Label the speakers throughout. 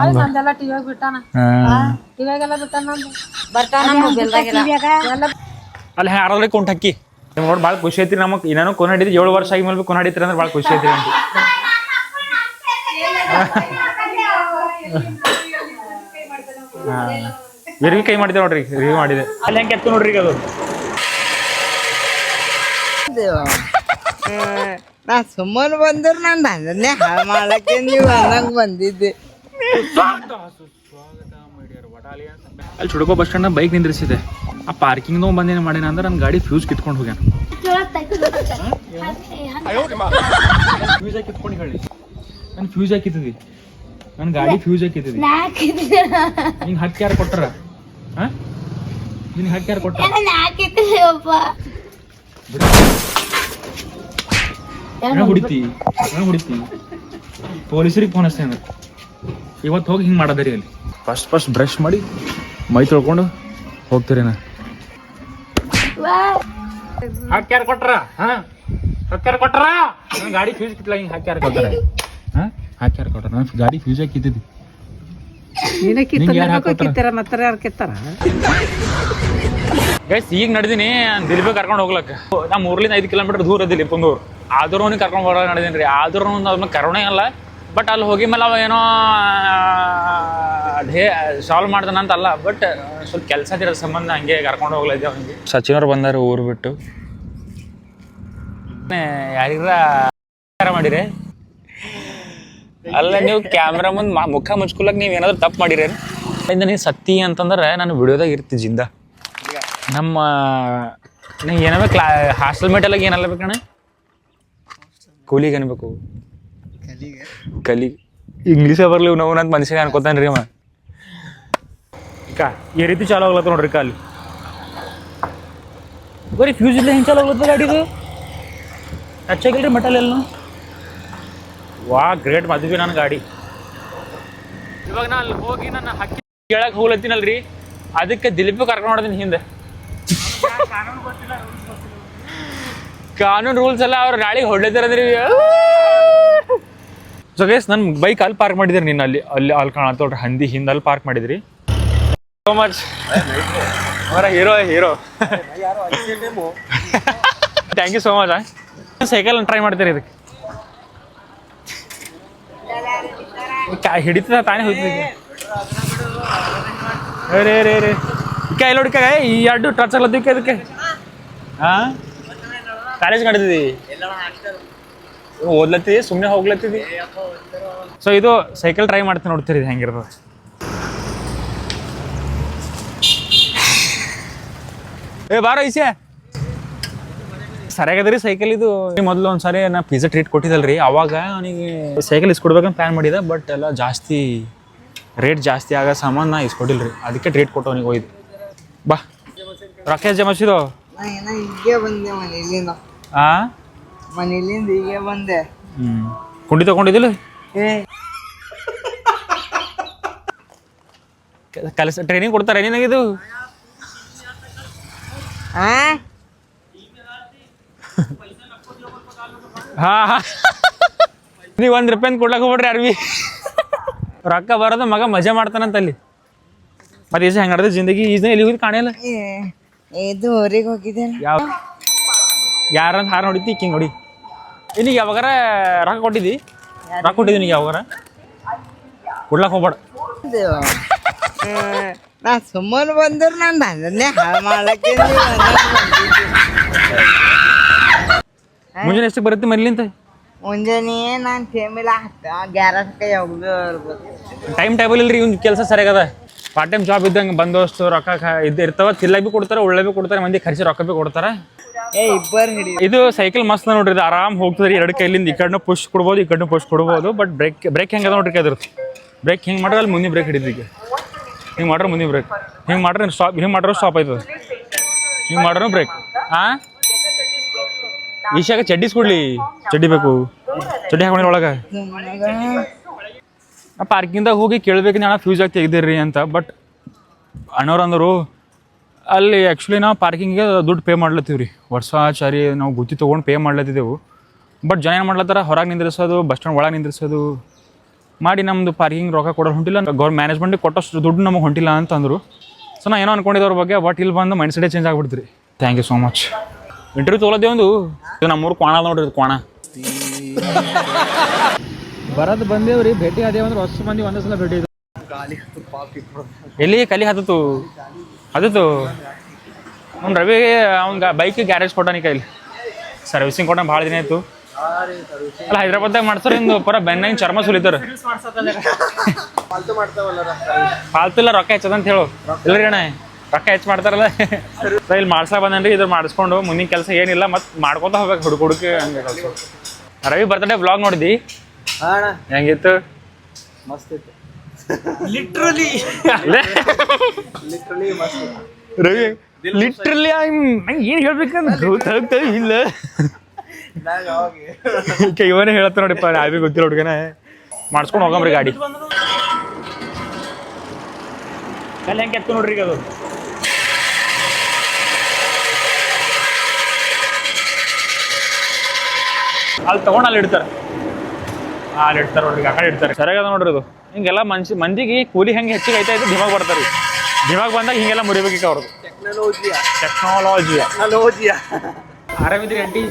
Speaker 1: ಅಲ್ಲಿ ನಂದೆಲ್ಲ ಟಿವಿಯಾಗ ಬಿಟ್ಟಾನ. ಟಿವಿಯಾಗೆಲ್ಲ ಬಿಟ್ಟಾನ ನಂದು.
Speaker 2: ಬರ್ತಾನ ಮೊಬೈಲ್ದಾಗೆಲ್ಲ
Speaker 1: ಎಲ್ಲ.
Speaker 3: ಅಲ್ಲಿ ಯಾರಾದ್ರೆ ಕೊಂಟ್ ಹಾಕಿ. ನಿಮ್ಗೆ ನೋಡಿ ಭಾಳ ಖುಷಿ ಐತಿ ನಮಗ್ ಇನ್ನೇನೋ ಕೊನೆ ಹಿಡಿದು ಏಳು ವರ್ಷ ಆಗಿ ಮೇಲೆ ಕೊನೆ ಹಿಡಿತೀರಿ ಅಂದ್ರೆ ಭಾಳ ಖುಷಿ ಐತಿ ಅಂತ ಕೈ ಮಾಡಿದೆ ನೋಡ್ರಿ ಇರ್ಗಿ ಮಾಡಿದೆ. ಅಲ್ಲಿ ಹೆಂಗೆ ಕೆತ್ತು ನೋಡ್ರಿ ಈಗ ಅದು?
Speaker 4: ನಾ ಸುಮ್ಮನೆ ಬಂದ್ರು ನಾನು ಅದನ್ನೇ ಹಾಳು ಮಾಡಕ್ಕೆ ನೀವು ಅನ್ನಂಗೆ ಬಂದಿದ್ದೆ.
Speaker 3: ಅಲ್ಲಿ ಚುಡ್ಕೋ ಬಸ್ ಸ್ಟ್ಯಾಂಡ್ ಬೈಕ್ ನಿಂದ್ರಿಸಿದೆ. ಆ ಪಾರ್ಕಿಂಗ್ ಬಂದೇನು ಮಾಡೇನ ಅಂದ್ರೆ ನನ್ನ ಗಾಡಿ ಫ್ಯೂಸ್ ಕಿತ್ಕೊಂಡು ಹೋಗ್ಯಾನ. ಫ್ಯೂಸ್ ಕಿತ್ಕೊಂಡು ಹೇಳಿ ಫ್ಯೂಸ್ ಹಾಕಿದ್ದಿ ನನ್ ಗಾಡಿ ಫ್ಯೂಸ್ ಹಾಕಿದ್ದಿ ನಿಂಗೆ ಹಕ್ಕಿ ಯಾರು ಕೊಟ್ಟರ ನಿನ್ಗೆ ಹಕ್ಕಿ ಯಾರು ಕೊಟ್ಟರ ಹುಡಿತಿ ಹೊಡಿತಿ ಪೊಲೀಸರಿಗೆ ಫೋನ್ ಹಚ್ತೇನೆ. ಇವತ್ತು ಹೋಗಿ ಹಿಂಗೆ ಮಾಡೋದ್ರಿ ಅಲ್ಲಿ. ಫಸ್ಟ್ ಫಸ್ಟ್ ಬ್ರಷ್ ಮಾಡಿ ಮೈ ತೊಳ್ಕೊಂಡು ಹೋಗ್ತೀರಿ ನಾ ಹಾಕ್ಯಾರ ಕೊಟ್ರ ಹಾ? ಹಾಕ್ಯಾರ ಕೊಟ್ರ? ಗಾಡಿ ಫ್ಯೂಸ್ ಕಿತ್ಲ ಹಿಂಗೆ ಹಾಕ್ಯಾರ ಕೊಟ್ಟಾರ ಹಾ? ಹಾಕ್ಯಾರ ಕೊಟ್ರ ನಾನು ಗಾಡಿ ಫ್ಯೂಸ್ ಗೈಸ್ ಈಗ ನಡೆದೀನಿ ದಿಲ್ಬಿ ಕರ್ಕೊಂಡು ಹೋಗ್ಲಕ್ಕ. ನಮ್ಮ ಊರ್ಲಿಂದ ಐದು ಕಿಲೋಮೀಟರ್ ದೂರ ದಿಲೀಪಂದೂರು ಆದ್ರೂ ಅವ್ನಿಗೆ ಕರ್ಕೊಂಡು ಬರೋ ನಡೆದೀನಿ ರೀ ಆದ್ರೂ ಅದನ್ನ ಕರೋಣೆ ಅಲ್ಲ. ಬಟ್ ಅಲ್ಲಿ ಹೋಗಿ ಮೇಲೆ ಅವ ಏನೋ ಢೇ ಸಾಲ್ವ್ ಮಾಡ್ದನಂತಲ್ಲ ಬಟ್ ಸ್ವಲ್ಪ ಕೆಲಸ ಇರೋ ಸಂಬಂಧ ಹಂಗೆ ಕರ್ಕೊಂಡು ಹೋಗ್ಲೈತೆ ಅವನಿಗೆ. ಸಚಿನ್ ಬಂದಾರೆ ಬಂದಾರ ಊರು ಬಿಟ್ಟು. ಯಾರಿಗಾರ ಮಾಡಿರಿ? ಅಲ್ಲ ನೀವು ಕ್ಯಾಮ್ರಾ ಮುಂದೆ ಮುಖ ಮುಚ್ಕೊಳಕ್ ನೀವು ಏನಾದ್ರು ತಪ್ಪು ಮಾಡಿರೇನು ಇಂದ ನೀವು ಸತ್ತಿ ಅಂತಂದ್ರೆ ನಾನು ವಿಡಿಯೋದಾಗ ಇರ್ತಿ ಜಿಂದ. ನಮ್ಮ ನೀ ಏನೋ ಕ್ಲಾ ಹಾಸ್ಟೆಲ್ ಮೇಟ್ ಎಲ್ಲ ಏನಲ್ಲ ಬೇಕಣ್ಣ? ಕೂಲಿಗೆ ಅನ್ಬೇಕು ಕಲಿ. ಇಂಗ್ಲೀಷೇ ಬರ್ಲಿ ನಾವು ಅಂತ ಮನುಷ್ಯಗೆ ಅನ್ಕೋತಾನೆ ರೀ ಅವ ಕಾ ಈ ರೀತಿ ಚಾಲು ಆಗ್ಲತ್ತ ನೋಡ್ರಿ ಕಾಲು ಬರೀ ಫ್ಯೂಸ್ ಇಲ್ಲ ಹೆಂಗೆ ಚಾಲು ಆಗ್ಲತ್ತ ಗಾಡಿದು? ಹಚ್ಚಾಗಿಲ್ರಿ ಮಟಲ್ ಎಲ್ಲ ವಾ ಗ್ರೇಟ್ ಮದುವೆ ನನ್ನ ಗಾಡಿ. ಇವಾಗ ನಾನು ಅಲ್ಲಿ ಹೋಗಿ ನನ್ನ ಹಕ್ಕಿ ಕೇಳಕ್ ಹೋಗ್ಲತ್ತೀನಲ್ರಿ? ಅದಕ್ಕೆ ದಿಲೀಪ್ ಕರ್ಕೊಂಡು ಹೊಡೆದಿನಿ ಹಿಂದೆ. ಕಾನೂನು ರೂಲ್ಸ್ ಎಲ್ಲ ಅವ್ರು ನಾಳೆ ಹೊಡ್ಲತ್ತಾರಂದ್ರಿ. ಸೊ ಗೇಸ್ ನನ್ನ ಬೈಕ್ ಅಲ್ಲಿ ಪಾರ್ಕ್ ಮಾಡಿದ್ರಿ ನಿನ್ನ ಅಲ್ಲಿ ಅಲ್ಲಿ ಅಲ್ಲಿ ಕಾಣತ್ತೋಡ್ರಿ ಹಂದಿ ಹಿಂದೆ ಅಲ್ಲಿ ಪಾರ್ಕ್ ಮಾಡಿದ್ರಿ. ಸೋ ಮಚ್ ಅವರ hero hero thank you so much cycle try ಮಾಡ್ತೀರಿ ಇದಕ್ಕೆ. ಕಾ, ಹಿಡಿತದ ತಾನೇ ಹೋಗ್ತದೆ ರೇ ರೇ ಇಲ್ಲಿ ಹುಡುಕ ಈ ಎರಡು ಟಚ್ ಆಗ್ಲತ್ತಿಕ್ಕ ಇದಕ್ಕೆ ಹಾ? ಕಾಲೇಜ್ ನಡೆದಿದಿ ಓದ್ಲತ್ತಿ ಸುಮ್ಮನೆ ಹೋಗ್ಲತ್ತಿದಿ? ಸೊ ಇದು ಸೈಕಲ್ ಟ್ರೈ ಮಾಡ್ತೀನಿ ನೋಡ್ತೀರಿ ಇದು ಹೆಂಗಿರ್ತದೆ? ಏ ಬಾರೋ ಈಸೆ ಸರಿಯಾಗದ್ರಿ ಸೈಕಲ್ ಇದು. ಮೊದಲು ಒಂದು ಸಾರಿ ನಾ ಪಿಜ್ಜಾ ಟ್ರೀಟ್ ಕೊಟ್ಟಿದ್ದಲ್ರಿ ಅವಾಗ ಅವನಿಗೆ ಸೈಕಲ್ ಇಸ್ಕೊಡ್ಬೇಕಂತ ಪ್ಲ್ಯಾನ್ ಮಾಡಿದೆ ಬಟ್ ಎಲ್ಲ ಜಾಸ್ತಿ ರೇಟ್ ಜಾಸ್ತಿ ಆಗೋ ಸಾಮಾನು ನಾ ಇಸ್ಕೊಟ್ಟಿಲ್ಲ ರೀ ಅದಕ್ಕೆ ಟ್ರೀಟ್ ಕೊಟ್ಟು ಅವನಿಗೆ ಹೋಯ್ತು ಬಾ. ರಾಕೇಶ್ ಜಮಸಿದು?
Speaker 4: ಹಾಂ ಮನೇಲಿಂದ ಹೀಗೆ ಬಂದೆ.
Speaker 3: ಹ್ಮ್. ಕುಂಡಿ ತಗೊಂಡಿದ್ದಿಲ್ಲ?
Speaker 4: ಏ.
Speaker 3: ಕಲಿಸ ಟ್ರೈನಿಂಗ್ ಕೊಡ್ತಾರೆ ನಿನಗಿದು
Speaker 4: ಆ?
Speaker 3: ಹಾ ನೀವು ಒಂದು ರೂಪಾಯಿ ಕೊಡ್ಲಕ್ಕೆ ಹೋಗ್ರಿ ಅರ್ವಿ. ರೊಕ್ಕ ಬರೋದು ಮಗ ಮಜಾ ಮಾಡ್ತಾನಂತ ಅಲ್ಲಿ ಮತ್ತೆ ಈಸ ಹೆಂಗೆ ನಡೆದ ಜಿಂದಗಿ? ಈಸ ಎಲ್ಲಿ ಹೋಗಿ ಕಾಣಿಲ್ಲ
Speaker 4: ಏ, ಇದು ಊರಿಗೆ ಹೋಗಿದ್ದೇನೆ.
Speaker 3: ಯಾವ ಯಾರಂತ ಹಾರ ನೋಡಿದ್ದಿ? ಕಿಂಗ್ ನೋಡಿ. ಇನ್ನೀಗ ಯಾವಾಗಾರ ರೊಕ್ಕ ಕೊಟ್ಟಿದ್ದಿ? ರೊಕ್ಕ ಕೊಟ್ಟಿದ್ದೀನಿ ಯಾವಾಗಾರ? ಕೊಡ್ಲಕ್ಕೆ ಹೋಗ್ಬೇಡ.
Speaker 4: ನಾ ಸುಮ್ಮನೆ ಬಂದ್ರು ನಾನು ಹಾಳು ಮಾಡಕ್ಕೆ.
Speaker 3: ಮುಂಜಾನೆ ಎಷ್ಟಕ್ಕೆ ಬರುತ್ತೆ ಮರಿಲಿಂತ
Speaker 4: ಮುಂಜಾನೆ ನಾನು ಟೈಮಿಲ್ಲ ಹತ್ತು ಗ್ಯಾರಸ್ಗೆ ಹೋಗಿ ಬರ್ಬೇಕು
Speaker 3: ಟೈಮ್ ಟೇಬಲ್ ಇಲ್ರಿ ಇವ್ನ ಕೆಲಸ ಸರಿಯಾಗದ. ಪಾರ್ಟ್ ಟೈಮ್ ಜಾಬ್ ಇದ್ದಂಗೆ ಬಂದೋಷ್ಟು ರೊಕ್ಕ ಇದು ಇರ್ತಾವ ತಿಲ್ಲ ಭೀ ಕೊಡ್ತಾರೆ ಒಳ್ಳೆ ಭೀ ಕೊಡ್ತಾರೆ ಮಂದಿ ಖರ್ಚು ರೊಕ್ಕ ಭೀ ಕೊಡ್ತಾರೆ. ಇದು ಸೈಕಲ್ ಮಸ್ತ್ ನೋಡ್ರಿ ಇದು ಆರಾಮ್ ಹೋಗ್ತದ್ರಿ ಎರಡು ಕೈಲಿಂದ ಈ ಕಡೆನೂ ಪುಷ್ ಕೊಡ್ಬೋದು ಈ ಕಡೆನೂ ಪುಷ್ ಕೊಡ್ಬೋದು ಬಟ್ ಬ್ರೇಕ್ ಬ್ರೇಕ್ ಹೆಂಗೆ ಅದ ನೋಡ್ರಿ ಅದ್ರದ್ದು ಬ್ರೇಕ್ ಹಿಂಗೆ ಮಾಡ್ರೆ ಅಲ್ಲಿ ಮುಂದೆ ಬ್ರೇಕ್ ಹಿಡಿದ್ರಿಗೆ ಹಿಂಗೆ ಮಾಡ್ರೆ ಮುಂದೆ ಬ್ರೇಕ್ ಹಿಂಗೆ ಮಾಡ್ರೆ ಸ್ಟಾಪ್ ಹಿಂಗೆ ಮಾಡ್ರೆ ಸ್ಟಾಪ್ ಆಯ್ತದ. ಹಿಂಗೆ ಮಾಡ್ರೂ ಬ್ರೇಕ್ ಹಾಂ ಈಶಾಗ ಚಡ್ಡಿಸ್ ಕೊಡ್ಲಿ ಚಡ್ಡಿ ಬೇಕು. ಚಡ್ಡಿ ಹಾಕೊಂಡ್ರಿ ಒಳಗೆ. ಪಾರ್ಕಿಂಗ್ದಾಗ ಹೋಗಿ ಕೇಳಬೇಕು ನಾನು ಫ್ಯೂಸ್ ಆಗಿ ತೆಗ್ದಿರಿ ಅಂತ. ಬಟ್ ಅಣ್ಣವ್ರು ಅಂದರು ಅಲ್ಲಿ ಆ್ಯಕ್ಚುಲಿ ನಾವು ಪಾರ್ಕಿಂಗಿಗೆ ದುಡ್ಡು ಪೇ ಮಾಡ್ಲತ್ತೀವಿ ರೀ ವರ್ಷಾಚಾರಿ ನಾವು ಗುತ್ತಿ ತೊಗೊಂಡು ಪೇ ಮಾಡ್ಲತ್ತಿದ್ದೆವು. ಬಟ್ ಜನ ಏನು ಮಾಡ್ಲತ್ತಾರ? ಹೊರಗೆ ನಿಂದ್ರಿಸೋದು ಬಸ್ ಸ್ಟ್ಯಾಂಡ್ ಒಳಗೆ ನಿಂದ್ರಿಸೋದು. ಮಾಡಿ ನಮ್ಮದು ಪಾರ್ಕಿಂಗ್ ರೊಕ್ಕ ಕೊಡೋರು ಹೊಂಟಿಲ್ಲ ಗೌರ್ ಮ್ಯಾನೇಜ್ಮೆಂಟಿಗೆ ಕೊಟ್ಟಷ್ಟು ದುಡ್ಡು ನಮಗೆ ಹೊಂಟಿಲ್ಲ ಅಂತಂದರು. ಸೊ ನಾ ಏನೋ ಅನ್ಕೊಂಡಿದ್ದವ್ರ ಬಗ್ಗೆ ಬಟ್ ಇಲ್ಲಿ ಬಂದು ಮೈಂಡ್ ಸೆಟೇ change ಆಗ್ಬಿಡ್ತೀರಿ. Thank you so much interview ತೊಗೊಳೋದೇ ಒಂದು ನಮ್ಮೂರು ಕೋಣ ನೋಡ್ರಿ ಕೋಣ ಬರೋದು ಬಂದೇವ್ರಿ ಭೇಟಿ ಅದೇ ಅಂದ್ರೆ ಹೊಸ ಮಂದಿ ಒಂದೇ ಸಲ ಭೇಟಿ ಎಲ್ಲಿ ಕಲಿ ಹತ್ತತು ಹತ್ತತು ಅವ್ನು ರವಿ ಅವ್ನ ಬೈಕ್ ಗ್ಯಾರೇಜ್ ಕೊಟ್ಟಾನಿ ಕೈಲಿ ಸರ್ವಿಸಿಂಗ್ ಕೊಟ್ಟ ಭಾಳ ದಿನ ಆಯ್ತು. ಅಲ್ಲ ಹೈದ್ರಾಬಾದ್ದಾಗ ಮಾಡ್ತಾರೆ ಇಂದು ಪರ ಬೆನ್ನ ಚರ್ಮ ಸುಲಿತಾರ ಫಾಲ್ತು ಇಲ್ಲ ರೊಕ್ಕ ಹೆಚ್ಚದ ಅಂತ ಹೇಳು ಇಲ್ರಿ ಅಣ್ಣ? ರೊಕ್ಕ ಹೆಚ್ಚು ಮಾಡ್ತಾರಲ್ಲ. ಸರ್ ಇಲ್ಲಿ ಮಾಡ್ಸಾ ಬಂದನ್ರಿ ಇದ್ರ ಮಾಡಿಸ್ಕೊಂಡು. ಮುಂದಿನ ಕೆಲಸ ಏನಿಲ್ಲ ಮತ್ತೆ ಮಾಡ್ಕೊತ ಹೋಗ್ಬೇಕು ಹುಡುಗ ಹುಡುಕಿ ಹಂಗೆ. ರವಿ ಬರ್ತಡೇ ಬ್ಲಾಗ್ ನೋಡಿದಿ
Speaker 5: ಅಣ್ಣ.
Speaker 3: ಹೆಂಗಿತ್ತು?
Speaker 5: ಮಸ್ತ್ ಇತ್ತು.
Speaker 3: ಲಿಟ್ರಲಿ
Speaker 5: ಲಿಟ್ರಲಿ ಮಸ್ತ್
Speaker 3: ರವಿ ಲಿಟ್ರಲಿ ನಂಗೆ ಏನು ಹೇಳ್ಬೇಕಂತ ಗೊತ್ತಾಗ್ತಾ ಇಲ್ಲ. ಇವನೇ ಹೇಳತ್ತ ನೋಡಿಪ್ಪ ನಾವೇ ಗೊತ್ತಿಲ್ಲ ಹುಡುಗನ. ಮಾಡಿಸ್ಕೊಂಡು ಹೋಗಂಬ್ರಿ ಗಾಡಿ. ಕಲ್ ಹೆಂಗೆ ಕೆತ್ತು ನೋಡ್ರಿ ಈಗ ಅದು? ಅಲ್ಲಿ ತಗೊಂಡು ಅಲ್ಲಿ ಇಡ್ತಾರೆ. ಅಲ್ಲಿ ಇಡ್ತಾರೆ ನೋಡ್ರಿ ಆ ಕಡೆ ಇಡ್ತಾರೆ ಸರಿಯಾಗದ ನೋಡ್ರಿ ಇದು. ಹಿಂಗೆಲ್ಲ ಮನ್ಸಿ ಮಂದಿಗೆ ಕೂಲಿ ಹೆಂಗೆ ಹೆಚ್ಚಿಗೆ ಐತೆ ಐತೆ ದಿಮಾಗ್ ಬರ್ತಾರೆ ದಿಮಾಗ್ ಬಂದಾಗ ಹಿಂಗೆಲ್ಲ ಮುರಿಬೇಕೀಗ ಅವ್ರದ್ದು.
Speaker 5: ಟೆಕ್ನಾಲಜಿಯ
Speaker 3: ಟೆಕ್ನಾಲಜಿ
Speaker 5: ಟೆಕ್ನಾಲಜಿಯ
Speaker 3: ಆರಾಮಿದ್ರಿ ಆಂಟಿ?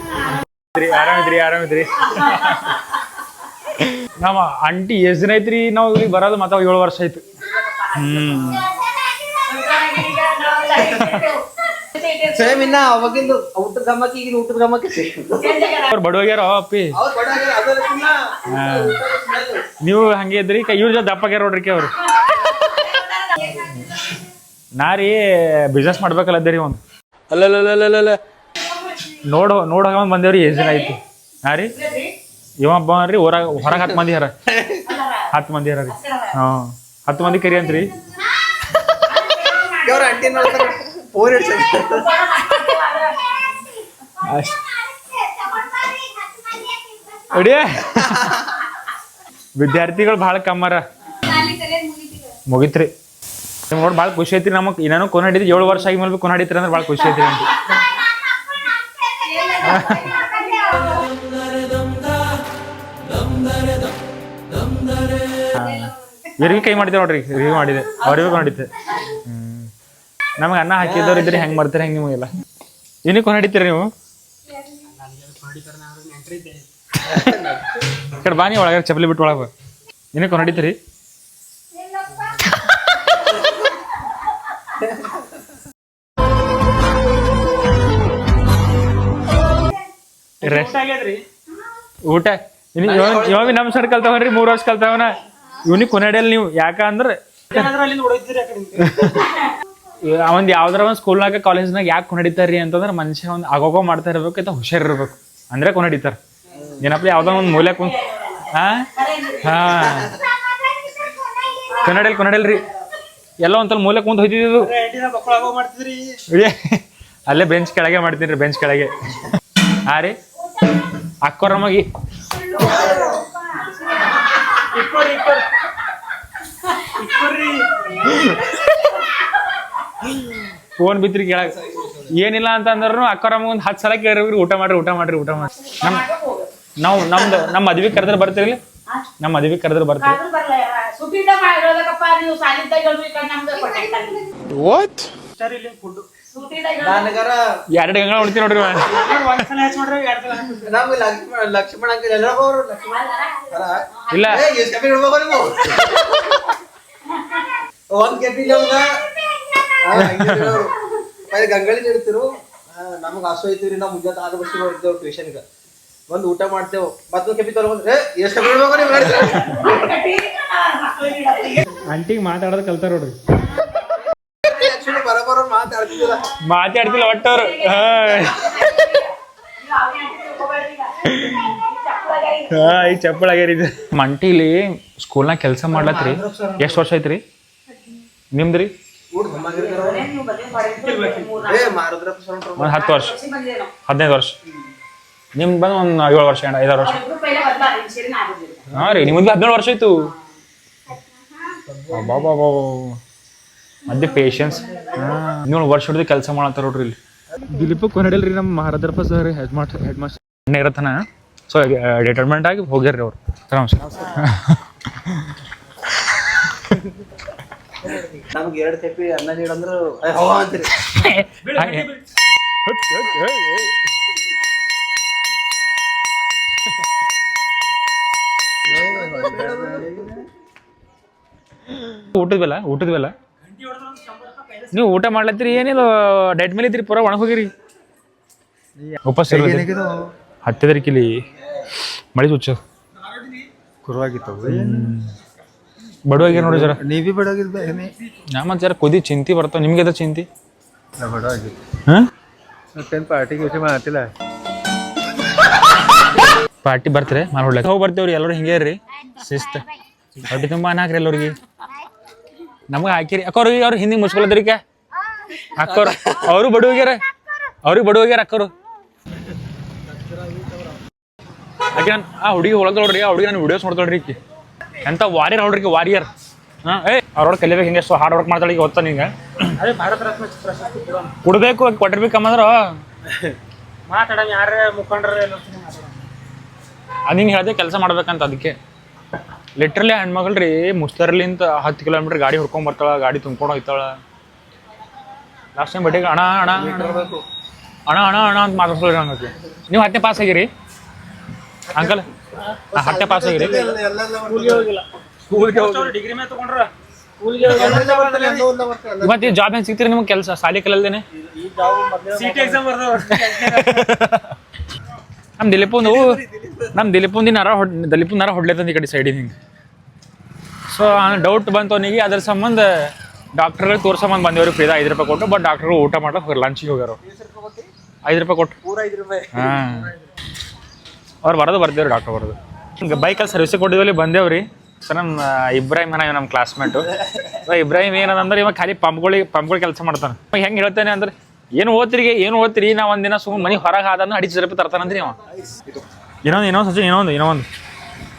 Speaker 3: ಆರಾಮಿದ್ರಿ ಆರಾಮಿದ್ರಿ. ನಮ್ಮ ಆಂಟಿ ಎಷ್ಟು ದಿನ ಐತ್ರಿ ನಾವು ಇಲ್ಲಿಗೆ ಬರೋದು? ಮತ್ತೆ ಏಳು ವರ್ಷ ಆಯ್ತು ಹ್ಮ್.
Speaker 5: ಸೇಮ್ ಇನ್ನ ಅವಾಗಿಂದು ಊಟದ ಈಗಿನ ಊಟದ ಗಮ್ಮಕ್ಕೆ ಸೇಮ್
Speaker 3: ಅವ್ರು ಬಡವಾಗ್ಯಾರ ಅಪ್ಪಿ.
Speaker 5: ಅವ್ರು ಅದಕ್ಕಿನ್ನ.
Speaker 3: ನೀವು ಹಂಗೆ ಇದ್ರಿ ಕೈ ಇವ್ರ ಜೊತೆ ದಪ್ಪಗೆ ನೋಡ್ರಿ ಅವ್ರು. ನಾ ರೀ ಬಿಸ್ನೆಸ್ ಮಾಡ್ಬೇಕಲ್ಲ ಅದೇ ರೀ ಒಂದು ಅಲ್ಲಲ್ಲ ನೋಡ್ ನೋಡ್ ಹಾಕೊಂಡ್ ಬಂದೇವ್ರಿ ಎಷ್ಟು ದಿನ ಆಯ್ತು. ಹಾ ರೀ ಇವ ಬಂದ್ರಿ ಹೊರಗೆ ಹೊರಗೆ ಹತ್ತು ಮಂದಿ ಹರ ಹತ್ತು ಮಂದಿ ಹರ ರೀ. ಹಾಂ. ಹತ್ತು ಮಂದಿ ಕರಿ ಅಂತ್ರಿ.
Speaker 5: ಅವ್ರ
Speaker 3: ಅಡಿಯ ವಿದ್ಯಾರ್ಥಿಗಳು ಭಾಳ ಕಮ್ಮರ. ಮುಗಿತ್ರಿ. ನೋಡಿ ಭಾಳ ಖುಷಿ ಐತಿ ನಮಗ್ ಇನ್ನೂ ಕೊನೆ ಹಿಡಿದು ಏಳು ವರ್ಷ ಆಗಿ ಮೇಲೆ ಕೊನೆ ಹಿಡಿತ್ರಿ ಅಂದ್ರೆ ಭಾಳ ಖುಷಿ ಐತ್ರಿ ನಮ್ಗೆ. ಇವ್ರಿಗೆ ಕೈ ಮಾಡಿದೆ ನೋಡ್ರಿ, ಇವ್ರಿಗೆ ಮಾಡಿದೆ, ಅವ್ರಿಗೂ ಮಾಡಿದ್ದೆ ನಮಗೆ ಅನ್ನ ಹಾಕಿದವ್ರು ಇದ್ರೆ ಹೆಂಗೆ ಮಾಡ್ತಾರೆ, ಹೆಂಗೆ ನಿಮಗೆಲ್ಲ? ಇನ್ನೂ ಕೊನೆ ಹಿಡಿತೀರಿ ನೀವು? ಕಡೆ ಬಾನಿ ಒಳಗೆ ಚಪ್ಪಲಿ ಬಿಟ್ಟು ಒಳಗೆ ಹಿಡಿತೀರಿ? ರೆಸ್ಟ್ ಊಟ? ಇವಾಗ ನಮ್ ಸರ್ ಕಲ್ತಾವನ್ರಿ ಮೂರ್ ವರ್ಷ ಕಲ್ತಾವನ. ಇವ್ನಿಗೆ ಕೊನೆಡಿಯಲ್ಲ ನೀವು ಯಾಕಂದ್ರೆ ಒಂದ್ ಯಾವ್ದಾರ ಒಂದ್ ಸ್ಕೂಲ್ನಾಗ ಕಾಲೇಜ್ನಾಗ ಯಾಕೆ ಕೊನಡಿತಾರ್ರಿ ಅಂತಂದ್ರೆ ಮನುಷ್ಯ ಒಂದು ಆಗೋಗೋ ಮಾಡ್ತಾ ಇರ್ಬೇಕು ಅಂತ ಹುಷಾರ್ ಇರ್ಬೇಕು. ಅಂದ್ರೆ ಕೊನಡಿತಾರ ಏನಪ್ಪ, ಯಾವ್ದೋ ಒಂದು ಮೂಲೆ ಕುಂತ ಹಾ? ಹಾ. ಕನ್ನಡಲ್ ಕನ್ನಡಲ್ರಿ ಎಲ್ಲ ಒಂದ್ ಮೂಲೆ ಕುಂತ ಹೋಯ್ತಿದ್ದು ಅಲ್ಲೇ ಬೆಂಚ್ ಕೆಳಗೆ ಮಾಡ್ತೀನಿ ಬೆಂಚ್ ಕೆಳಗೆ. ಹಾ ರೀ. ಅಕ್ಕೋರ ಮಗಿ ಫೋನ್ ಬಿತ್ರಿ ಕೇಳ ಏನಿಲ್ಲ ಅಂತ ಅಂದ್ರೂ ಅಕ್ಕರ ಒಂದು ಹತ್ತು ಸಲ ಕೇಳಿರಿ, ಊಟ ಮಾಡ್ರಿ ಊಟ ಮಾಡ್ರಿ ಊಟ ಮಾಡ್ರಿ. ನಮ್ ನಾವು ನಮ್ದು ನಮ್ಮ ಮದ್ವಿ ಕರೆದ್ರೆ ಬರ್ತೀರಿ ನಮ್ಮ ಮದ್ವಿ ಕರೆದ್ರೆ ಬರ್ತೀರಿ.
Speaker 5: ನನಗರ
Speaker 3: ಎರಡು ಗಂಗಳ ಉಳಿತೀವಿ ನೋಡ್ರಿ
Speaker 5: ಲಕ್ಷ್ಮಣ
Speaker 3: ಇಲ್ಲ.
Speaker 5: ಒಂದ್ ಗಂಗಳಿ ಇಡ್ತಿರು. ನಮ್ಗೆ ಹಸು ಐತಿವ್ರಿ ನಾವು ಮುಂಜಾನೆ ಆರು ವರ್ಷ ನೋಡಿದ್ದೇವೆ ಟ್ಯೂಷನ್ಗೆ ಒಂದ್ ಊಟ ಮಾಡ್ತೇವೆ. ಮತ್ತೊಂದು ಕೆಪಿ ತೊಗೊಂಡ್ರೆ ಎಷ್ಟು ಬಿಡ್ಬೇಕು ನೀವು
Speaker 3: ಅಂಟಿಗೆ ಮಾತಾಡೋದು ಕಲ್ತಾರ ನೋಡ್ರಿ.
Speaker 5: ಬರೋಬರ
Speaker 3: ಮಾತಾಡ್ತಿಲ್ಲ ಒಟ್ಟವ್ರು. ಹಾ. ಈ ಚಪ್ಪಳ ಇದು. ಮಂಟಿಲಿ ಸ್ಕೂಲ್ನಾಗ ಕೆಲಸ ಮಾಡ್ಲತ್ರಿ. ಎಷ್ಟು ವರ್ಷ ಐತ್ರಿ? ನಿಮ್ದ್ರಿ? ಒಂದು ಹತ್ತು ವರ್ಷ. ಹದಿನೈದು ವರ್ಷ. ನಿಮ್ದು ಬಂದು ಒಂದು ಏಳು ವರ್ಷ ಏನ ಐದಾರು ವರ್ಷ. ಹಾಂ ರೀ ನಿಮ್ಮದು ಹದಿನೇಳು ವರ್ಷ ಆಯ್ತು. ಬಾಬಾ ಬಾಬಾ ಮತ್ತೆ ಪೇಷನ್ಸ್ ನೀವು ವರ್ಷ ಹಿಡಿದು ಕೆಲಸ ಮಾಡತ್ತಾರ ನೋಡ್ರಿ ಇಲ್ಲಿ. ದಿಲೀಪ ರೀ ನಮ್ಮ ಮಹಾರಾಜರಪ್ಪ sir head master head master ಇರತ್ತನ? So retirement ಆಗಿ ಹೋಗ್ಯಾರ್ರಿ ಅವ್ರು. ನಮಸ್ಕಾರ.
Speaker 5: ನಮ್ಗೆ ಎರಡು ತೆಪ್ಪಿ ಅನ್ನ ನೀಡಂದ್ರೆ ಹೋ ಅಂತೀರಿ
Speaker 3: ಹಾಗೆ. ಹುಟ್, ಹುಟ್, ಏಯ್, ಏಯ್. ಊಟದ ಬೆಲ್ಲ ಊಟದ ಬೆಲ್ಲ ನೀವು ಊಟ ಮಾಡ್ಲತ್ತೀರಿ ಏನಿಲ್ಲ ಡೆಡ್ ಮೇಲೆ ಇದ್ರಿ ಪೂರ ಒಣಗ ಹೋಗಿರಿ ಉಪವಾಸ ಹತ್ತಿದ್ರಿ ಕಿಲಿ. ಮಳೆ ಚುಚ್ಚ
Speaker 6: ಕುರುವಾಗಿತ್ತು
Speaker 3: ಬಡವಾಗಿರ ನೋಡಿ ಜರ
Speaker 6: ನೀವಿ ಬಿ ಬಡಾಗಿದ್ದ
Speaker 3: ನಾ ಮತ್ತೆ ಜರ ಕುದಿ ಚಿಂತಿ ಬರ್ತಾವ. ನಿಮ್ಗೆ ಅದ ಚಿಂತಿ?
Speaker 6: ಬಡವಾಗಿ
Speaker 3: ಹಾಂ?
Speaker 6: ಪಾರ್ಟಿ ಪಾರ್ಟಿಗೆ ವಿಷಯ ಮಾಡತ್ತಿಲ್ಲ
Speaker 3: ಪಾರ್ಟಿ ಬರ್ತೀರಿ ಮಾಲ್ ಹೊಡ್ಲಕ್ಕೆ ಹೋಗಿ ಬರ್ತೇವ್ರಿ ಎಲ್ಲರೂ ಹಿಂಗೆ ರೀ ಶಿಸ್ತು. ಹೊಟ್ಟೆ ತುಂಬ ಹಾಕ್ರಿ ಎಲ್ಲರಿಗೆ. ನಮ್ಗೆ ಹಾಕಿರಿ. ಅಕ್ಕವ್ರಿಗೆ ಅವ್ರು ಹಿಂದಿ ಮುಚ್ಕೊಳದ್ರಿಕ ಅಕ್ಕವ್ರು ಅವರು ಬಡ ಹೋಗ್ಯಾರ ಅವ್ರಿಗೆ ಬಡ ಹೋಗ್ಯಾರ ಆಕೆ ನಾನು ಆ ಹುಡುಗಿ ಒಳಗೆ ನೋಡ್ರಿ ಆ ಹುಡುಗಿ ನಾನು ವಿಡಿಯೋಸ್ ನೋಡ್ತಾಳ್ರಿ ಈಕಿ. ಎಂತ ವಾರಿಯರ್ ಹೊಡ್ರಿ ವಾರಿಯರ್. ಹಾ ಏ ಅವ್ರೊಳಗೆ ಕಲಿಬೇಕು ಹಿಂಗೆ ಎಷ್ಟು ಹಾರ್ಡ್ ವರ್ಕ್ ಮಾಡ್ತಾಳೆ ಈಗ ಓದ್ತಾನೆ ನಿಂಗೆ
Speaker 7: ಅದೇ ಭಾರತ ರತ್ನ ಪ್ರಶಸ್ತಿ ಕೊಡೋಣ
Speaker 3: ಕೊಡ್ಬೇಕು ಕೊಟ್ಟಿರ್ಬೇಕಂದ್ರೆ
Speaker 7: ಮಾತಾಡೋಣ ಯಾರೇ ಮುಖಂಡರು
Speaker 3: ಅದು ಹಿಂಗೆ ಹೇಳ್ದೆ ಕೆಲಸ ಮಾಡ್ಬೇಕಂತ ಅದಕ್ಕೆ ಲಿಟ್ರಲಿ ಹೆಣ್ಮಗಳು ರೀ ಮುಸ್ತರ್ಲಿಂತ ಹತ್ತು ಕಿಲೋಮೀಟರ್ ಗಾಡಿ ಹುಡ್ಕೊಂಡ್ ಬರ್ತಾಳ ಗಾಡಿ ತುಂಬ್ಕೊಂಡು ಹೋಗ್ತಾಳ ಲಾಸ್ಟ್ ಟೈಮ್ ಬಡ್ಡಿಗೆ ಅಣ ಅಣ್ಣ ಅಣ ಅಣ್ಣ. ಅಣ್ಣ ಅಣ್ಣ ಅಂತ ಮಾತಾಡ್ಸೋರಿ ಹಂಗಕ್ಕೆ. ನೀವು ಹತ್ತೆ ಪಾಸ್ ಆಗಿರಿ? ಅಂಕಲ್ ಹತ್ತೆ ಪಾಸ್ ಆಗಿರಿ? ಮತ್ತೆ ಜಾಬ್ ಹೆಂಗೆ ಸಿಗ್ತೀರಿ ನಿಮ್ಗೆ ಕೆಲಸ? ಸಾಲಿ ಕಲಲ್ದೇನೆ
Speaker 7: ಸಿಟಿ ಎಕ್ಸಾಮ್ ಬರ್ದವ್ರು.
Speaker 3: ನಮ್ಮ ದಿಲೀಪಂದು ನಮ್ಮ ದಿಲೀಪಂದು ನರ ಹೊಡ್ ದಿಲೀಪನ್ ನರ ಹೊಡ್ಲೇತಂದ ಈ ಕಡೆ ಸೈಡಿನ ಹಿಂಗೆ. ಸೊ ಡೌಟ್ ಬಂತು ಅವನಿಗೆ ಅದ್ರ ಸಂಬಂಧ ಡಾಕ್ಟರ್ ತೋರ್ಸಂಬಂದು ಬಂದಿವ್ರಿ ಫ್ರೀದ ಐದು ರೂಪಾಯಿ ಕೊಟ್ಟು ಬಟ್ ಡಾಕ್ಟರ್ ಊಟ ಮಾಡ್ಲಿಕ್ಕೆ ಹೋಗಿ ಲಂಚಿಗೆ ಹೋಗ್ಯಾರ. ಐದು ರೂಪಾಯಿ ಕೊಟ್ಟು? ಹಾಂ. ಅವ್ರು ಬರೋದು ಬರ್ದೇವ್ರಿ ಡಾಕ್ಟರ್ ಬರೋದು. ಹಿಂಗೆ ಬೈಕಲ್ಲಿ ಸರ್ವಿಸ್ ಕೊಟ್ಟಿದ್ವಲ್ಲಿ ಬಂದೇವ್ರಿ. ಸರ್ ನಮ್ಮ ಇಬ್ರಾಹಿಮ್ ಅನ್ನ ನಮ್ಮ ಕ್ಲಾಸ್ಮೇಟು ಸೊ ಇಬ್ರಾಹಿಮ್ ಏನದಂದ್ರೆ ಇವಾಗ ಖಾಲಿ ಪಂಪ್ಗಳಿಗೆ ಪಂಪ್ಗಳು ಕೆಲಸ ಮಾಡ್ತಾನೆ. ಹೆಂಗೆ ಹೇಳ್ತಾನೆ ಅಂದ್ರೆ ಏನು ಓದ್ರಿ ಏನು ಓದ್ತಿರಿ? ನಾ ಒಂದಿನ ಸುಮ್ಮನೆ ಮನೆ ಹೊರಗೆ ಆದನ್ನ ಅಡಿಸಿ ಜರಪಿ ತರ್ತಾನಂದ್ರಿ ಅವ. ಇನ್ನೊಂದು ಇನ್ನೊಂದು ಸಚಿನ್ ಇನ್ನೊಂದು ಇನ್ನೊಂದು.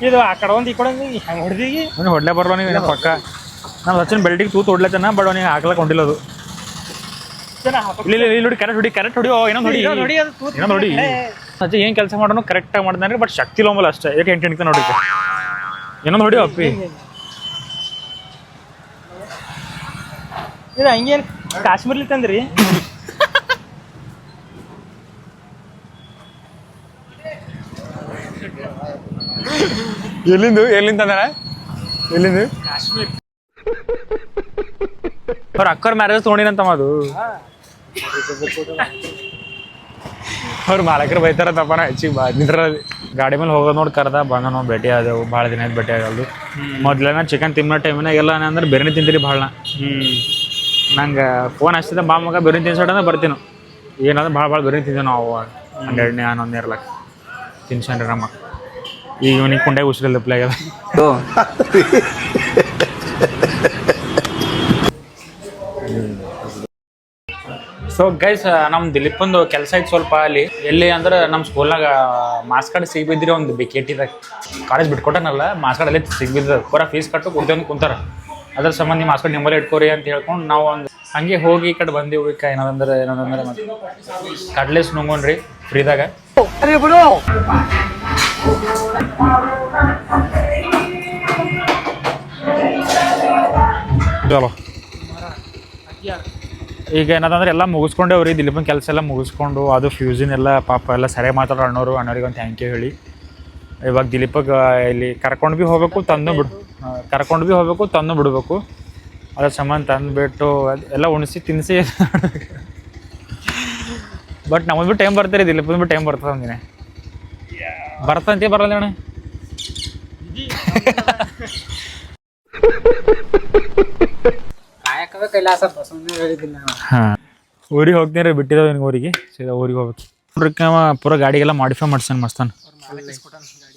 Speaker 7: ಇದು ಆ ಕಡೆ ಒಂದು ಈ ಕಡೆ ಒಂದು ಹೆಂಗೆ ಹೊಡೆದಿ?
Speaker 3: ಅವ್ನು ಹೊಡ್ಲೇ ಬರಲ್ಲ ನೀವು ಏನೋ ಪಕ್ಕ? ನಮ್ಮ ಸಚಿನ್ ಬೆಲ್ಟಿಗೆ ತೂತು ಹೊಡ್ಲತ್ತನ ಬಟ್ ಅವನಿಗೆ ಹಾಕ್ಲಕ್ ಹೊಂಡಿಲ್ಲ ಅದು. ಇಲ್ಲ ಇಲ್ಲ ಇಲ್ಲಿ ನೋಡಿ ಕರೆಕ್ಟ್ ಹೊಡಿ ಕರೆಕ್ಟ್ ಹೊಡಿ. ಇನ್ನೊಂದು
Speaker 7: ನೋಡಿ ನೋಡಿ
Speaker 3: ಇನ್ನೊಂದು ಹೊಡಿ. ಸಚಿನ್ ಏನು ಕೆಲಸ ಮಾಡೋನು ಕರೆಕ್ಟಾಗಿ ಮಾಡ್ತಾನೆ ಬಟ್ ಶಕ್ತಿ ಲೋಮಲ್ಲ ಅಷ್ಟೇ. ಏಟ್ ಎಂಟು ಎಂಟು ನೋಡಿ ಇನ್ನೊಂದು ಹೊಡಿ ಅಪ್ಪಿ.
Speaker 7: ಇದು ಹಂಗೇನು ಕಾಶ್ಮೀರ್ಲಿ ತಂದ್ರಿ?
Speaker 3: ಎಲ್ಲಿಂದು? ಎಲ್ಲಿಂದ ಅಂದ್ರೆ ಎಲ್ಲಿಂದು? ಅವ್ರ ಅಕ್ಕರ್ ಮ್ಯಾರೇಜ್ ತೊಗೊಂಡಿನಂತಮ್ಮ ಅದು. ಅವ್ರ ಮಾಲಕರು ಬೈತಾರ ನಾ ಹೆಚ್ಚಿಗೆ ಬಾ ನಿಂದ್ರ ಗಾಡಿ ಮೇಲೆ ಹೋಗೋದು ನೋಡಿ ಕರ್ದ ಬಂದ ನೋಡಿ ಭೇಟಿ ಆದವು ಭಾಳ ದಿನ ಆಯ್ತು ಭೇಟಿ ಆಗಲ್ದು. ಮೊದ್ಲೇನ ಚಿಕನ್ ತಿನ್ನೋ ಟೈಮಿನಾಗ ಎಲ್ಲ ಅಂದ್ರೆ ಬಿರಿಯಾನಿ ತಿಂತೀರಿ ಭಾಳ ನಂಗೆ ಫೋನ್ ಹಚ್ತಿದ್ದೆ ಬಾ ಮಗ ಬಿರಿಯಾನಿ ತಿನ್ಸೋಣ ಬರ್ತೀನಿ. ಏನಾದ್ರೆ ಭಾಳ ಭಾಳ ಬಿರಿಯಾನಿ ತಿಂದೇವು ನಾವು ಹನ್ನೆರಡನೇ ಹನ್ನೊಂದು ಇರ್ಲಕ್ಕ ತಿನ್ಸನ್ರಿ ನಮ್ಮ ಈಗ ಇವನಿಗೆ ಕುಂಡೆ ಉಸಿರಲ್ಲ ಪ್ಲೇ ಆಗ್ಯದ ಸೊ ಗೈಸ್ ನಮ್ಮ ದಿಲೀಪಂದು ಕೆಲಸ ಐತೆ ಸ್ವಲ್ಪ ಅಲ್ಲಿ. ಎಲ್ಲಿ ಅಂದ್ರೆ ನಮ್ಮ ಸ್ಕೂಲ್ನಾಗ ಮಾಸ್ ಕಾರ್ಡ್ ಸಿಗ್ಬಿದ್ರಿ ಒಂದು ಬಿಕೆಟಿದಾಗ ಕಾಲೇಜ್ ಬಿಟ್ಕೊಟ್ಟನಲ್ಲ ಮಾಸ್ ಕಾರ್ಡ್ ಅಲ್ಲಿ ಸಿಗ್ಬಿದ್ದ ಪೂರ ಫೀಸ್ ಕಟ್ಟು ಕುಡ್ತೇವೆ ಕುಂತಾರ. ಅದ್ರ ಸಂಬಂಧ ನಿಮ್ಮ ಮಾಸ್ ಕಾರ್ಡ್ ನಿಮ್ಮಲ್ಲಿ ಇಟ್ಕೋರಿ ಅಂತ ಹೇಳ್ಕೊಂಡು ನಾವು ಒಂದು ಹಂಗೆ ಹೋಗಿ ಈ ಕಡೆ ಬಂದೀವಿ. ಈಗ ಏನದಂದ್ರೆ ಏನದಂದ್ರೆ ಮತ್ತೆ ಕಡ್ಲೆಸ್ ನುಂಗೊಂಡ್ರಿ ಫ್ರೀದಾಗ ಚಲೋ ಈಗ ಏನದಂದ್ರೆ ಎಲ್ಲ ಮುಗಿಸ್ಕೊಂಡೇವ್ರಿ ದಿಲೀಪನ್ ಕೆಲಸ ಎಲ್ಲ ಮುಗಿಸ್ಕೊಂಡು ಅದು ಫ್ಯೂಸಿನ್ ಎಲ್ಲ ಪಾಪ ಎಲ್ಲ ಸರಿಯಾಗಿ ಮಾತಾಡೋ ಅಣ್ಣವರು, ಅಣ್ಣವ್ರಿಗೆ ಒಂದು ಥ್ಯಾಂಕ್ ಯು ಹೇಳಿ. ಇವಾಗ ದಿಲೀಪಗೆ ಇಲ್ಲಿ ಕರ್ಕೊಂಡು ಭೀ ಹೋಗ್ಬೇಕು, ತಂದು ಬಿಡು ಕರ್ಕೊಂಡು ಭೀ ಹೋಗ್ಬೇಕು, ತಂದು ಬಿಡಬೇಕು. ಅದ್ರ ಸಂಬಂಧ ತಂದುಬಿಟ್ಟು ಎಲ್ಲ ಉಣಿಸಿ ತಿನ್ನಿಸಿ ಬಟ್ ನಮ್ಮದು ಟೈಮ್ ಬರ್ತೀರಿ ದಿಲೀಪನ್ ಭೀ ಟೈಮ್ ಬರ್ತದೆ ಒಂದಿನ ಬರ್ತಂತೆ ಬರಲ್ಲ ಅಣ್ಣ.
Speaker 7: ಕಾಯಕವೇ ಕೈಲಾಸ ಬಸವಣ್ಣ ಹೇಳಿದ್ದೀನಿ ನಾನು.
Speaker 3: ಹಾಂ. ಊರಿಗೆ ಹೋಗ್ತೀನಿ ರೀ ಬಿಟ್ಟಿದ್ದಾವೆ ನಿಮ್ಗೆ ಊರಿಗೆ. ಸೀದಾ ಊರಿಗೆ ಹೋಗ್ಬೇಕು. ಅವ ಪೂರ ಗಾಡಿಗೆಲ್ಲ ಮಾಡಿಫೈ ಮಾಡ್ಸ್ತಾನೆ ಮಸ್ತಾನ.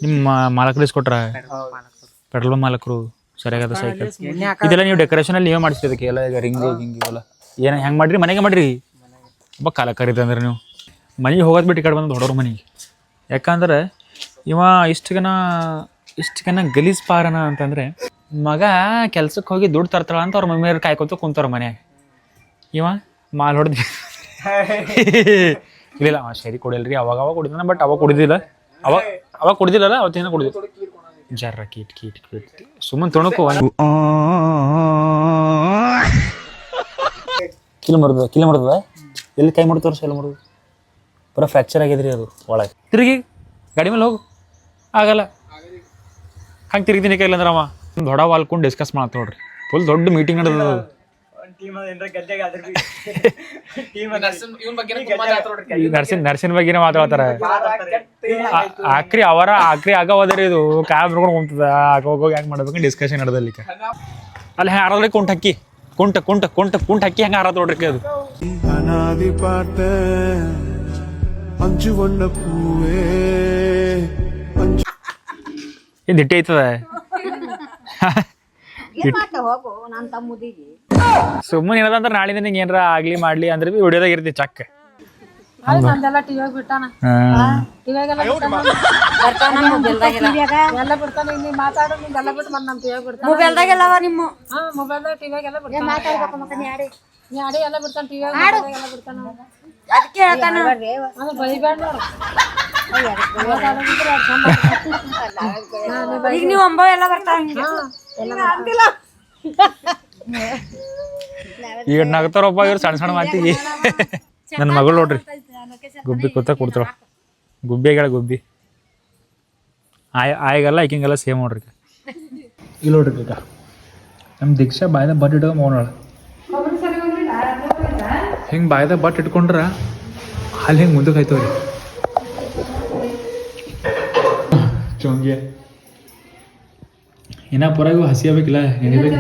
Speaker 3: ನಿಮ್ಮ ಮಾಲಕರು ಇಸ್ಕೊಟ್ರ? ಪೆಟ್ರೋಲ್ ಮಾಲಕರು ಸರಿಯಾಗದ ಸೈಕಲ್ ಇದೆಲ್ಲ ನೀವು ಡೆಕೋರೇಷನ್ ಅಲ್ಲಿ ನೀವೇ ಮಾಡಿಸ್ತೀವಿ ಅದಕ್ಕೆ? ಎಲ್ಲ ಈಗ ರಿಂಗು ಗಿಂಗು ಎಲ್ಲ ಏನು ಹೆಂಗೆ ಮಾಡ್ರಿ ಮನೆಗೆ ಮಾಡ್ರಿ ಒಬ್ಬ ಕಾಲ ಕರೀತಂದ್ರೆ ನೀವು. ಮನೆಗೆ ಹೋಗೋದು ಬಿಟ್ಟು ಈ ಕಡೆ ಬಂದು ದೊಡ್ಡವ್ರ ಮನೆಗೆ. ಯಾಕಂದ್ರೆ ಇವ ಇಷ್ಟಗನ ಇಷ್ಟಗನ ಗಲೀಜ್ ಪಾರನ ಅಂತಂದ್ರೆ ಮಗ ಕೆಲ್ಸಕ್ಕೆ ಹೋಗಿ ದುಡ್ಡು ತರ್ತಾಳ ಅಂತ ಅವ್ರ ಮಮ್ಮಿಯವ್ರು ಕಾಯ್ಕೊತ ಕುಂತಾರ ಮನ್ಯಾಗ. ಇವ ಮಾಲ್ ಹೊಡೆದ್. ಇಲ್ಲ ಅವ ಸರಿ ಕುಡಿಯಲ್ರಿ ಅವಾಗ ಅವಾಗ ಕುಡಿದಾನ ಬಟ್ ಅವಾಗ ಕುಡಿದಿಲ್ಲ. ಅವಾಗ ಅವಾಗ ಕುಡಿದಿಲ್ಲಲ್ಲ ಅವತ್ತಿನ ಕುಡಿದಿಲ್ಲ. ಜರ್ರ ಕೀಟ್ ಕೀಟ್ ಕೀಟ್. ಸುಮ್ಮನೆ ತೊಣಕು ಕಿಲ್ ಮರ್ದ ಕಿಲ್ ಮರದ ಎಲ್ಲಿ ಕೈ ಮಾಡಿ ಸೆಲ್ ಎಲ್ಲಿ ಮರ್ದು ಪೂರ ಫ್ರ್ಯಾಕ್ಚರ್ ಆಗಿದ್ರಿ ಅದು ಒಳಗೆ. ತಿರುಗಿ. ಗಾಡಿ ಮೇಲೆ ಹೋಗು. ಆಗಲ್ಲ. ಹಂಗೆ ತಿರುಗ್ತೀನಿ ಕೈಲ ಅಂದ್ರೆ ಅವ. ದೊಡ್ಡ ವಾಲ್ಕೊಂಡು ಡಿಸ್ಕಸ್ ಮಾಡತ್ ನೋಡ್ರಿ. ಫುಲ್ ದೊಡ್ಡ ಮೀಟಿಂಗ್ ನಡೆದ ನರ್ಸಿನ್ ನರ್ಸಿನ ಬಗ್ಗೆನೇ ಮಾತಾಡ್ತಾರೆ. ಆಕ್ರಿ ಅವರ ಆಕ್ರಿ ಆಗ ಹೋದ್ರಿ ಇದು. ಕ್ಯಾಬ್ ನೋಡ್ಕೊಂಡು ಹೋಗ್ತದ ಆಗ ಹೋಗಿ ಹ್ಯಾಂಗ ಮಾಡ್ಬೇಕು ಡಿಸ್ಕಷನ್ ನಡೆದಲ್ಲಿ ಅಲ್ಲಿ ಹ್ಯಾಂಗ ಹಾರದ್ರಿ ಕುಂಟ ಹಕ್ಕಿ. ಕುಂಟ ಕುಂಟ ಕುಂಟ ಕುಂಟ ಹಕ್ಕಿ ಹೆಂಗ ಹಾರದ್ ನೋಡ್ರಿ ಅದು.
Speaker 8: அஞ்சு வண்ண பூவே
Speaker 3: ಇದು ದಿಟ್ಟಿ ಐತದ
Speaker 2: ಹೋಗು ನನ್ನ ತಮ್ಮದಿಗೆ
Speaker 3: ಸುಮ್ಮನೆ ಏನದಂದ್ರೆ ನಾಳಿಂದ ನಿಂಗೆ ಏನಾರ ಆಗ್ಲಿ ಮಾಡ್ಲಿ ಅಂದ್ರೆ ಬಿ ವಿಡಿಯೋದಾಗ ಇರ್ತಿ ಚಕ್
Speaker 1: ಅಲ್ಲಿ ನಂದೆಲ್ಲ ಟಿವಿಯಾಗ ಬಿಟ್ಟಾನ ಟಿವಿಯಾಗೆಲ್ಲ ಬಿಟ್ಟಾನ
Speaker 2: ಬರ್ತಾನ ಮೊಬೈಲ್ದಾಗೆಲ್ಲ
Speaker 1: ಎಲ್ಲ ಬಿಡ್ತಾನ ಇಲ್ಲಿ ಮಾತಾಡೋ ನಿಂದೆಲ್ಲ ಬಿಟ್ಟು ಬಂದ್ ನಮ್ ಟಿವಿಯಾಗ ಬಿಡ್ತಾನ
Speaker 2: ಮೊಬೈಲ್ದಾಗೆಲ್ಲವ ನಿಮ್ಮ
Speaker 1: ಹಾ ಮೊಬೈಲ್ದಾಗ ಟಿವಿಯಾಗೆಲ್ಲ ಬಿಡ್ತಾನ ನೀ ಆಡಿ ಎಲ್ಲ ಬಿಡ್ತಾನ ಟಿವಿಯಾಗ ಎಲ್ಲ ಬಿಡ್ತಾನ
Speaker 2: ಅದಕ್ಕೆ ಹೇಳ್ತಾನ. ಈಗ ನೀವು ಒಂಬ ಎಲ್ಲ ಬರ್ತಾವ
Speaker 3: ಈಗ ನಗ್ತಾರೊಬ್ಬ ಇವ್ರು ಸಣ್ಣ ಸಣ್ಣ ಮಾತಿಗೆ. ನನ್ನ ಮಗಳು ನೋಡ್ರಿ. ಗುಬ್ಬಿ ಕೂತ ಕೊಡ್ತಾಳ. ಗುಬ್ಬಿ ಆಗ್ಯಾಳ ಗುಬ್ಬಿ. ಆಯ್ ಆಯ್ಗಲ್ಲ ಈಕಿಂಗೆಲ್ಲ ಸೇಮ್ ನೋಡ್ರಿ. ಇಲ್ಲ ನೋಡ್ರಿ ಈಗ ನಮ್ಮ ದೀಕ್ಷಾ ಬಾಯ್ದ ಬಟ್ ಇಟ್ಕೊಂಡ್ ಮೌನಳ ಹಿಂಗೆ ಬಾಯ್ದಾಗ ಬಟ್ ಇಟ್ಕೊಂಡ್ರ ಅಲ್ಲಿ ಹಿಂಗೆ ಮುಂದಕ್ಕೆ ರೀ ಚೊಂಗೆ. ಇನ್ನ ಪುರಾಗೂ ಹಸಿ ಆಗ್ಬೇಕಿಲ್ಲ ನೆನಿಬೇಕು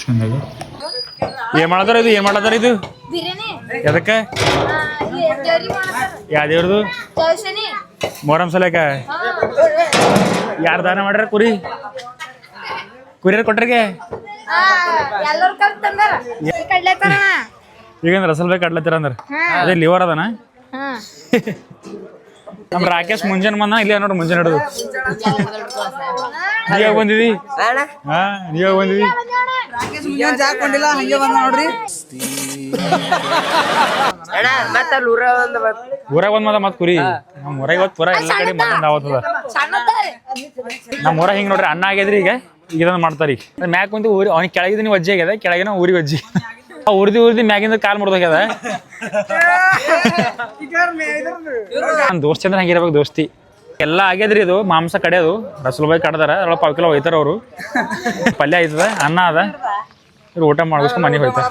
Speaker 3: ಚಂದಾಗ ಏನ್ ಮಾಡದಾರ ಇದು? ಏನ್ ಮಾಡದಾರ ಇದು? ಎದಕ್ಕೆ? ಯಾವ ದೇವ್ರದು? ಮೊಹರಂ ಸಲಕ ಯಾರು ದಾನ ಮಾಡ್ರ ಕುರಿ? ಕುರಿಯರ್ ಕೊಟ್ರಿಗೆ?
Speaker 2: ಎಲ್ಲರೂ ಕಲ್ತಂದಾರ ಕಡ್ಲೆತಾರ
Speaker 3: ಈಗ ರಸಲ್ ಬೇಕು ಕಡ್ಲತ್ತೀರ ಅಂದ್ರೆ? ಅದೇ ಲಿವರ್ ಅದನ? ನಮ್ ರಾಕೇಶ್ ಮುಂಜಾನೆ ಬಂದ ಇಲ್ಲ ನೋಡ್ರಿ ಮುಂಜಾನೆ ಹಿಡಿದು. ನೀವಾಗ ಬಂದಿದಿ? ಹಾ ನೀವಾಗ ಬಂದಿದಿ?
Speaker 4: ಮುಂಜಾನೆ ಹಾಕೊಂಡಿಲ್ಲ ಹಂಗೆ ಬಂದ ನೋಡ್ರಿ. ಅಣ್ಣ ಮತ್ತೆ ಊರ ಒಂದು
Speaker 3: ಊರಾಗ ಬಂದ್ ಮದ ಮತ್ ಕುರಿ. ನಮ್ ಊರಾಗ ಇವತ್ತು ಪೂರ ಎಲ್ಲ ಕಡೆ ಊರಾಗ ಹಿಂಗ್ ನೋಡ್ರಿ ಅನ್ನ ಆಗ್ಯದ್ರಿ ಈಗ ಈಗ ಇದನ್ನ ಮಾಡ್ತಾರ. ಈಗ ಮ್ಯಾಗ ಕುಂತು ಊರಿ ಅವ್ನಿಗೆ ಕೆಳಗಿದ ನೀವು ವಜ್ಜಿ ಆಗ್ಯದ ಕೆಳಗಿನ ಊರಿಗೆ ವಜ್ಜಿ ಆ ಉರ್ದಿ ಉರ್ದಿ ಮ್ಯಾಗಿಂದ ಕಾಲ್ ಮುಡ್ದೋಗ್ಯದ ನನ್ನ ದೋಸ್ತಿ ಅಂದ್ರೆ ಹಂಗಿರ್ಬೇಕು ದೋಸ್ತಿ. ಎಲ್ಲ ಆಗ್ಯದ್ರಿ ಇದು, ಮಾಂಸ ಕಡೆಯದು ರಸಲು ಬೈ ಕಡ್ದಾರ, ಅದ್ರೊಳಗೆ ಪಾವ್ ಕಿಲೋ ಒಯ್ತಾರ ಅವರು. ಪಲ್ಯ ಆಯ್ತದ ಅನ್ನ ಅದ. ಊಟ ಮಾಡಿಸ್ಕೊಂಡು ಮನೆಗೆ ಹೋಯ್ತಾರ